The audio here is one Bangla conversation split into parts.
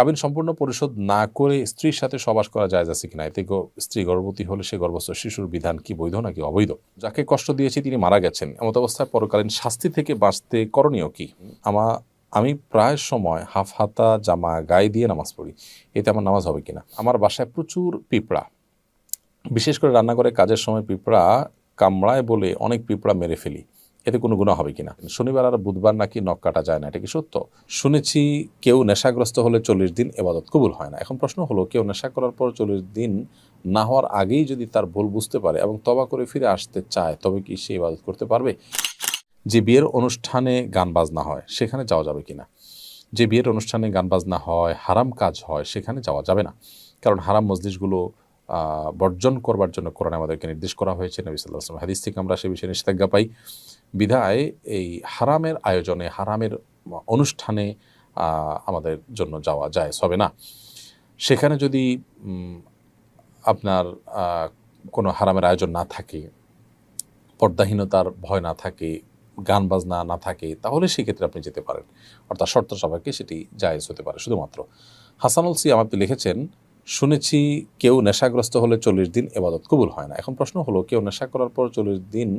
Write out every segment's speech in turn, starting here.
কাবিন সম্পূর্ণ পরিশোধ না করে স্ত্রীর সাথে সবাস করা যায় যাচ্ছে কিনা? এতে স্ত্রী গর্ভবতী হলে সে গর্ভস্থ শিশুর বিধান কি বৈধ নাকি অবৈধ? যাকে কষ্ট দিয়েছি তিনি মারা গেছেন। এমত অবস্থায় পরকালীন শাস্তি থেকে বাঁচতে করণীয় কি? আমা আমি প্রায় সময় হাফ হাতা জামা গায়ে দিয়ে নামাজ পড়ি। এতে আমার নামাজ হবে কিনা? আমার বাসায় প্রচুর পিঁপড়া। বিশেষ করে রান্নাঘরে কাজের সময় পিঁপড়া কামড়ায় বলে অনেক পিঁপড়া মেরে ফেলি। এতে কোনো গুণা হবে কিনা? শনিবার আর বুধবার নাকি নখ কাটা যায় না, এটা কি সত্য? শুনেছি কেউ নেশাগ্রস্ত হলে চল্লিশ দিন এবাদত কবুল হয় না। এখন প্রশ্ন হলো, কেউ নেশা করার পর চল্লিশ দিন না হওয়ার আগেই যদি তার ভুল বুঝতে পারে এবং তবা করে ফিরে আসতে চায়, তবে কি সে ইবাদত করতে পারবে? যে বিয়ের অনুষ্ঠানে গান বাজনা হয়, সেখানে যাওয়া যাবে কিনা? যে বিয়ের অনুষ্ঠানে গান বাজনা হয়, হারাম কাজ হয়, সেখানে যাওয়া যাবে না। কারণ হারাম মজলিসগুলো বর্জন করবার জন্য কোরআনে আমাদেরকে নির্দেশ করা হয়েছে। নবী সাল্লাহ আসলাম হাদিস থেকে আমরা সে বিষয়ে নিষেধাজ্ঞা পাই। বিধায় এই হারামের আয়োজনে, হারামের অনুষ্ঠানে আমাদের জন্য যাওয়া যায় হবে না। সেখানে যদি আপনার কোনো হারামের আয়োজন না থাকে, পর্দাহীনতার ভয় না থাকে, গান বাজনা না থাকে, তাহলে সেক্ষেত্রে আপনি যেতে পারেন। অর্থাৎ শর্ত সবাইকে সেটি জায়েজ হতে পারে, শুধুমাত্র। হাসানুল সিয়াম আপনি লিখেছেন শুনেছি কেউ নেশাগ্রস্ত হলে চল্লিশ দিন এবাদত কবুল হয় না। এখন প্রশ্ন হলো, কেউ নেশা করার পর চল্লিশ দিন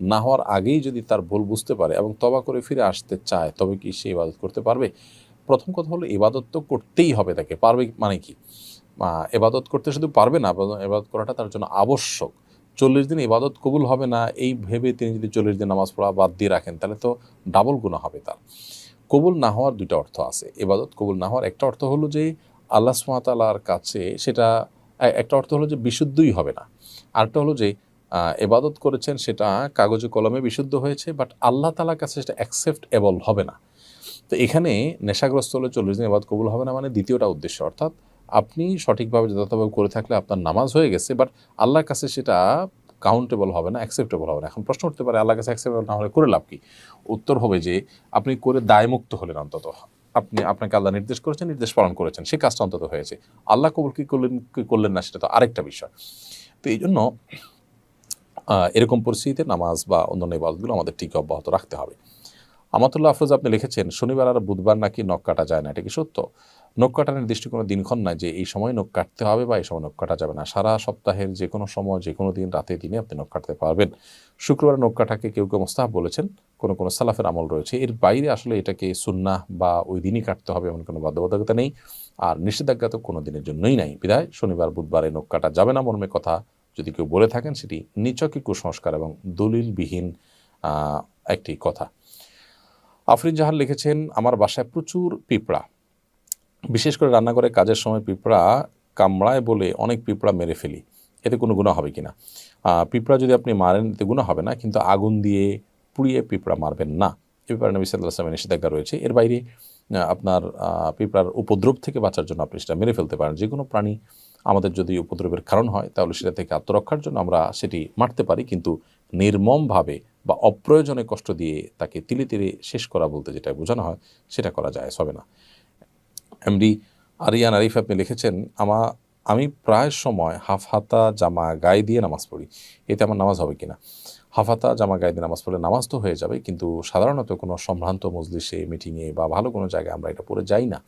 না হওয়ার আগেই যদি তার ভুল বুঝতে পারে এবং তবা করে ফিরে আসতে চায়, তবে কি সে ইবাদত করতে পারবে? প্রথম কথা হলো, ইবাদত তো করতেই হবে তাকে। পারবে মানে কি? এবাদত করতে শুধু পারবে না এবাদত করাটা তার জন্য আবশ্যক। চল্লিশ দিন ইবাদত কবুল হবে না, এই ভেবে তিনি যদি চল্লিশ দিন নামাজ পড়া বাদ দিয়ে রাখেন, তাহলে তো ডাবল গুণা হবে তার। কবুল না হওয়ার দুটো অর্থ আছে। এবাদত কবুল না হওয়ার একটা অর্থ হলো যে আল্লাহ সুমাতালার কাছে সেটা একটা অর্থ হলো যে বিশুদ্ধই হবে না। আরেকটা হলো যে এবাদত করেছেন সেটা কাগজে কলমে বিশুদ্ধ হয়েছে বাট আল্লাহ তালার কাছে সেটা অ্যাকসেপ্টেবল হবে না। তো এখানে নেশাগ্রস্ত হলে চল্লিশ দিন এবাদ কবুল হবে না মানে দ্বিতীয়টা উদ্দেশ্য। অর্থাৎ আপনি সঠিকভাবে যথাযথভাবে করে থাকলে আপনার নামাজ হয়ে গেছে বাট আল্লাহর কাছে সেটা কাউন্টেবল হবে না অ্যাকসেপ্টেবল হবে না। এখন প্রশ্ন উঠতে পারে, আল্লাহর কাছে অ্যাকসেপ্টেবল না হলে করে লাভ কি? উত্তর হবে যে, আপনি করে দায়মুক্ত হলেন অন্তত। আপনি আপনাকে আল্লাহ নির্দেশ করেছেন, নির্দেশ পালন করেছেন। সে কাজটা অন্তত হয়েছে। আল্লাহ কবুল কী করলেন কী করলেন না সেটা তো আরেকটা বিষয়। তো এই জন্য এরকম পরিস্থিতিতে নামাজ বা অন্যান্য ইবাদতগুলো আমাদের ঠিক অব্যাহত রাখতে হবে। আমাতুল্লাহ আফরোজ আপনি লিখেছেন, শনিবার আর বুধবার নাকি নখ কাটা যায় না, এটা কি সত্য? নখ কাটার নির্দিষ্ট কোনো দিনক্ষণ নাই যে এই সময় নখ কাটতে হবে বা এই সময় নখ কাটা যাবে না। সারা সপ্তাহের যে কোনো সময় যে কোনো দিন, রাতে, দিনে আপনি নখ কাটতে পারবেন। শুক্রবার নখ কাটাকে কেউ কেউ মোস্তাহাব বলেছেন, কোনো কোনো সালাফের আমল রয়েছে। এর বাইরে আসলে এটাকে সুন্নাহ বা ওই দিনই কাটতে হবে এমন কোনো বাধ্যবাধকতা নেই। আর নিষেধাজ্ঞা তো কোনো দিনের জন্যই নাই। বিদায়, শনিবার, বুধবারে নখ কাটা যাবে না মর্মে কথা। যদি কেউ বলে থাকেন, সেটি নিচকি কুসংস্কার এবং দলিলবিহীন একটি কথা। আফরিন জাহান লিখেছেন, আমার বাসায় প্রচুর পিঁপড়া। বিশেষ করে রান্নাঘরে কাজের সময় পিঁপড়া কামড়ায় বলে অনেক পিঁপড়া মেরে ফেলি। এতে কোনো গুণা হবে কিনা? আহ, পিঁপড়া যদি আপনি মারেন এতে গুণা হবে না কিন্তু আগুন দিয়ে পুড়িয়ে পিঁপড়া মারবেন না। এ ব্যাপারে নবী সাল্লাহ আসলামের নিষেধাজ্ঞা রয়েছে। এর বাইরে আপনার পিঁপড়ার উপদ্রব থেকে বাঁচার জন্য আপনি সেটা মেরে ফেলতে পারেন। যে কোনো প্রাণী আমাদের যদি উপদ্রবের কারণ হয় তাহলে সেটা থেকে আত্মরক্ষার জন্য আমরা সেটি মারতে পারি কিন্তু নির্মমভাবে বা অপ্রয়োজনে কষ্ট দিয়ে তাকে তিলে তিলে শেষ করা বলতে যেটা বোঝানো হয় সেটা করা যায় হবে না। এমডি আরিয়ান আরিফ আপনি লিখেছেন, আমা, আমি প্রায় সময় হাফ হাতা জামা গায়ে দিয়ে নামাজ পড়ি। এতে আমার নামাজ হবে কিনা? হাফ হাতা জামা গায়ে দিয়ে নামাজ পড়লে নামাজ তো হয়ে যাবে, কিন্তু সাধারণত কোনো সম্ভ্রান্ত মজলিসে মিটিংয়ে বা ভালো কোনো জায়গায় আমরা এটা পরে যাই না।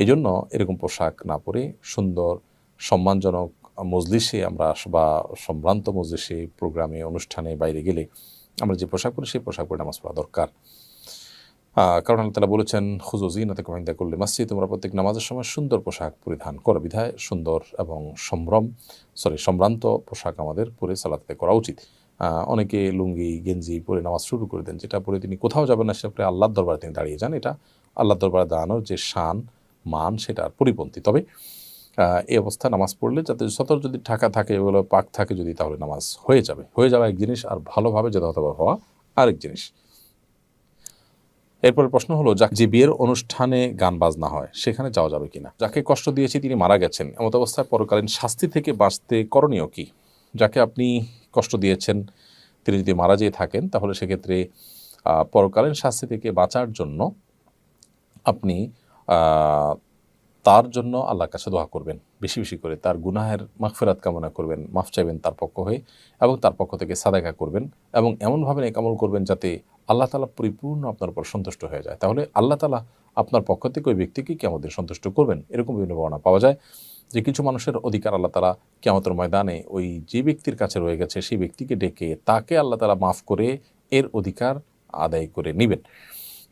এই জন্য এরকম পোশাক না পরে সুন্দর, সম্মানজনক মজলিসে আমরা বা সম্ভ্রান্ত মজলিসে, প্রোগ্রামে, অনুষ্ঠানে বাইরে গেলে আমরা যে পোশাক পরি, সেই পোশাক পরে নামাজ পড়া দরকার। কারণ আল্লাহ তালা বলেছেন খুজু জিনাতে কমিন্দা করলে মসজিদ তোমরা প্রত্যেক নামাজের সময় সুন্দর পোশাক পরিধান করো। বিধায় সুন্দর এবং সম্ভ্রম সরি সম্ভ্রান্ত পোশাক আমাদের পরে সালাতে করা উচিত। অনেকে লুঙ্গি, গেঞ্জি পরে নামাজ শুরু করে দেন, যেটা পরে তিনি কোথাও যাবেন না, সেটা পরে আল্লাহর দরবারে তিনি দাঁড়িয়ে যান। এটা আল্লাহর দরবারে দাঁড়ানোর যে শান, মান সেটার পরিপন্থী। তবে এই অবস্থায় নামাজ পড়লে যাতে সতর যদি ঢাকা থাকে, এগুলো পাক থাকে, যদি তাহলে নামাজ হয়ে যাবে। হয়ে যাওয়া এক জিনিস, আর ভালোভাবে যথাযথভাবে হওয়া আরেক জিনিস। এরপর প্রশ্ন হলো যা যে বিয়ের অনুষ্ঠানে গান বাজনা হয়, সেখানে যাওয়া যাবে কিনা? যাকে কষ্ট দিয়েছি তিনি মারা গেছেন। এমত অবস্থায় পরকালীন শাস্তি থেকে বাঁচতে করণীয় কি? যাকে আপনি কষ্ট দিয়েছেন, তিনি যদি মারা যেয়ে থাকেন, তাহলে সেক্ষেত্রে পরকালীন শাস্তি থেকে বাঁচার জন্য আপনি তার জন্য আল্লাহর কাছে দোয়া করবেন। বেশি বেশি করে তার গুনাহের মাগফিরাত কামনা করবেন, মাফ চাইবেন তার পক্ষ হয়ে এবং তার পক্ষ থেকে সাদাকা করবেন এবং এমনভাবে নেকামল করবেন যাতে আল্লাহ তালা পরিপূর্ণ আপনার উপর সন্তুষ্ট হয়ে যায়। তাহলে আল্লাহ তালা আপনার পক্ষ থেকে ওই ব্যক্তিকে কেমন সন্তুষ্ট করবেন? এরকম বিভিন্ন বর্ণনা পাওয়া যায় যে কিছু মানুষের অধিকার আল্লাহ তালা কেমতের ময়দানে ওই যে ব্যক্তির কাছে রয়ে গেছে, সেই ব্যক্তিকে ডেকে তাকে আল্লাহ তালা মাফ করে এর অধিকার আদায় করে নেবেন।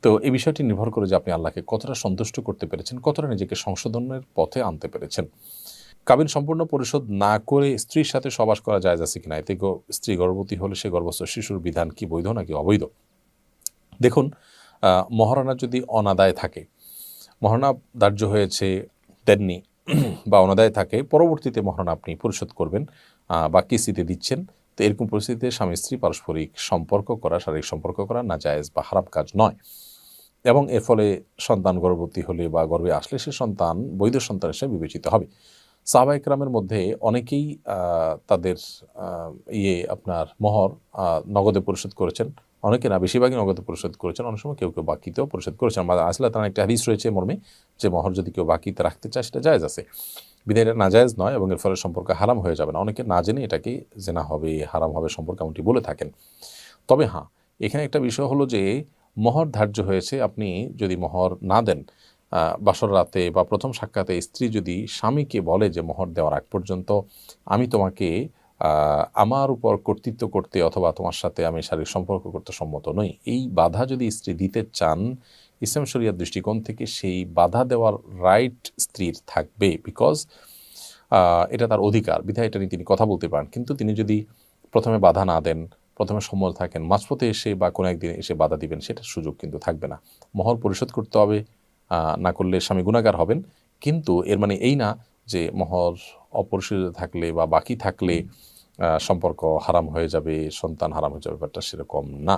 তো এই বিষয়টি নির্ভর করে যে আপনি আল্লাহকে কতটা সন্তুষ্ট করতে পেরেছেন, কতটা নিজেকে সংশোধনের পথে আনতে পেরেছেন। কাবিন সম্পূর্ণ পরিশোধ না করে স্ত্রীর সাথে সবাস করা যায় যাচ্ছে কিনা? এতে স্ত্রী গর্ভবতী হলে সে গর্ভস্থ শিশুর বিধান কি বৈধ নাকি অবৈধ? দেখুন মহারণা যদি অনাদায় থাকে, মহারণা ধার্য হয়েছে দেননি বা অনাদায় থাকে, পরবর্তীতে মহারণা আপনি পরিশোধ করবেন বা কিস্তিতে দিচ্ছেন। তো এরকম পরিস্থিতিতে স্বামী স্ত্রী পারস্পরিক সম্পর্ক করা, শারীরিক সম্পর্ক করা না জায়েজ বা খারাপ কাজ নয়। এবং এর ফলে সন্তান গর্ভবতী হলে বা গর্ভে আসলে সে সন্তান বৈধ সন্তান হিসেবে বিবেচিত হবে। সাহবা ইকরামের মধ্যে অনেকেই তাদের ইয়ে আপনার মহর নগদে পরিশোধ করেছেন। অনেকে না, বেশিরভাগই নগদে পরিশোধ করেছেন। অনেক সময় কেউ কেউ বাকিতেও পরিশোধ করেছেন। আমাদের আসলে তার একটা হাদিস রয়েছে মর্মে, যে মহর যদি কেউ বাকিতে রাখতে চায়, সেটা জায়েজ আছে। বিধায় এটা নাজায়েজ নয় এবং এর ফলে সম্পর্ক হারাম হয়ে যাবে না। অনেকে না জেনে এটাকে জেনা হবে, হারাম হবে সম্পর্ক এমনটি বলে থাকেন। তবে হ্যাঁ এখানে একটা বিষয় হলো যে, মহর ধার্য হয়েছে, আপনি যদি মহর না দেন বাসর রাতে বা প্রথম সাক্ষাতে স্ত্রী যদি স্বামীকে বলে যে মহর দেওয়ার আগ পর্যন্ত, আমি তোমাকে আমার উপর কর্তৃত্ব করতে অথবা তোমার সাথে আমি শারীরিক সম্পর্ক করতে সম্মত নই। এই বাধা যদি স্ত্রী দিতে চান, ইসলাম শরিয়ার দৃষ্টিকোণ থেকে সেই বাধা দেওয়ার রাইট স্ত্রীর থাকবে বিকজ এটা তার অধিকার। বিধায় এটা নিয়ে তিনি কথা বলতে পারেন। কিন্তু তিনি যদি প্রথমে বাধা না দেন, প্রথমে সম্মত থাকেন, মাঝপথে এসে বা কোনো একদিন এসে বাধা দিবেন সেটার সুযোগ কিন্তু থাকবে না। মহর পরিশোধ করতে হবে না করলে স্বামী গুণাগার হবেন। কিন্তু এর মানে এই না যে মহর অপরিশোধিত থাকলে বা বাকি থাকলে সম্পর্ক হারাম হয়ে যাবে, সন্তান হারাম হয়ে যাবে, ব্যাপারটা সেরকম না।